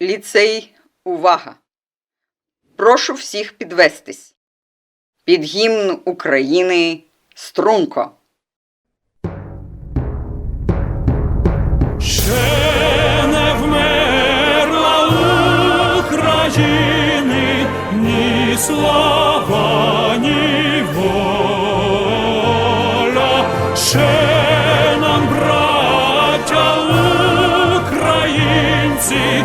Ліцей, увага! Прошу всіх підвестись. Під гімн України струнко. Ще не вмерла України ні слава, ні воля. Ще нам, браття українці,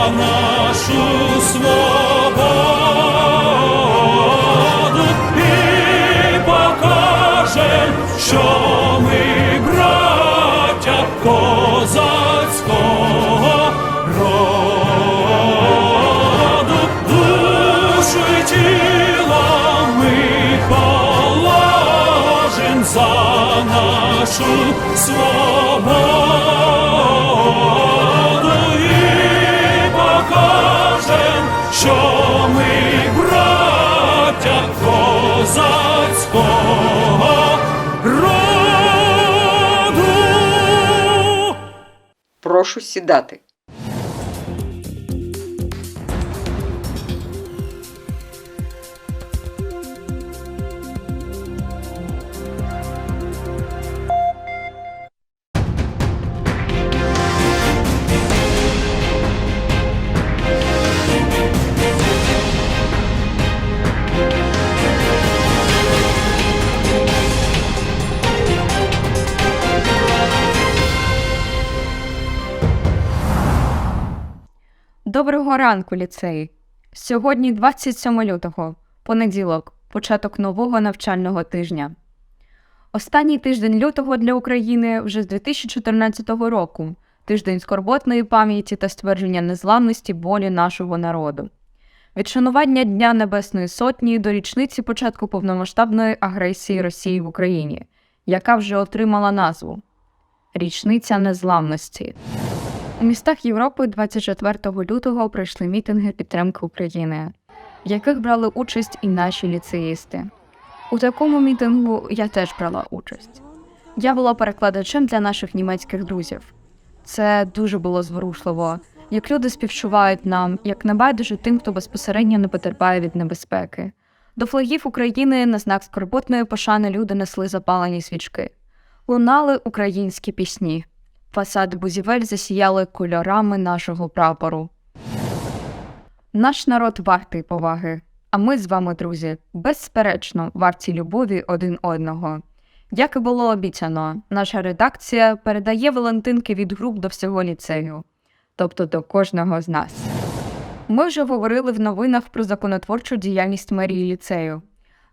за нашу свободу і покажем, що ми браття козацького душу тіло ми положим за нашу свободу Прошу сідати. Доброго ранку, ліцеї! Сьогодні 27 лютого, понеділок, початок нового навчального тижня. Останній тиждень лютого для України вже з 2014 року тиждень скорботної пам'яті та ствердження незламності волі нашого народу. Від шанування Дня Небесної Сотні до річниці початку повномасштабної агресії Росії в Україні, яка вже отримала назву Річниця Незламності. У містах Європи 24 лютого пройшли мітинги підтримки України, в яких брали участь і наші ліцеїсти. У такому мітингу я теж брала участь. Я була перекладачем для наших німецьких друзів. Це дуже було зворушливо, як люди співчувають нам, як небайдуже тим, хто безпосередньо не потерпає від небезпеки. До флагів України на знак скорботної пошани люди несли запалені свічки, лунали українські пісні. Фасади бузівель засіяли кольорами нашого прапору. Наш народ вартий поваги, а ми з вами, друзі, безперечно, варті любові один одного. Як і було обіцяно, наша редакція передає Валентинки від груп до всього ліцею, тобто до кожного з нас. Ми вже говорили в новинах про законотворчу діяльність мерії ліцею.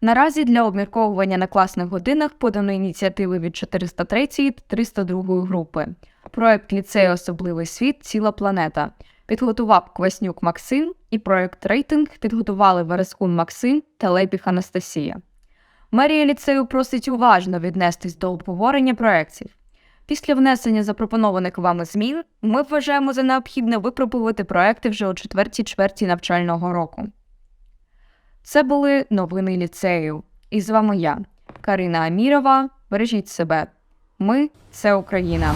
Наразі для обмірковування на класних годинах подано ініціативи від 403 та 302 групи. Проект ліцею Особливий світ Ціла планета підготував Кваснюк Максим і проект Рейтинг підготували Верескун Максим та Лепіх Анастасія. Мерія ліцею просить уважно віднестись до обговорення проєктів. Після внесення запропонованих вами змін ми вважаємо за необхідне випробувати проекти вже у четвертій чверті навчального року. Це були новини ліцею. І з вами я, Карина Амірова. Бережіть себе. Ми це Україна.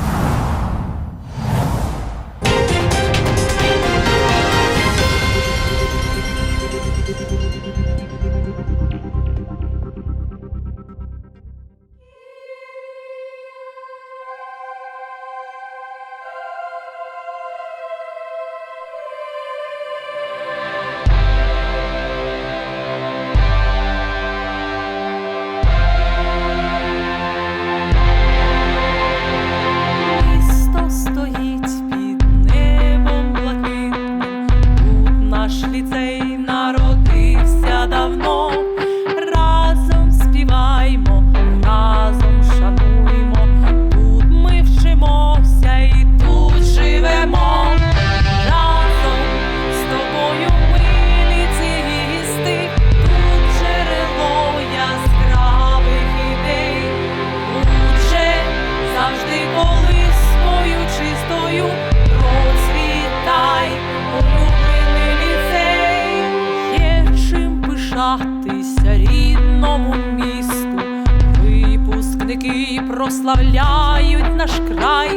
Прославляють наш край,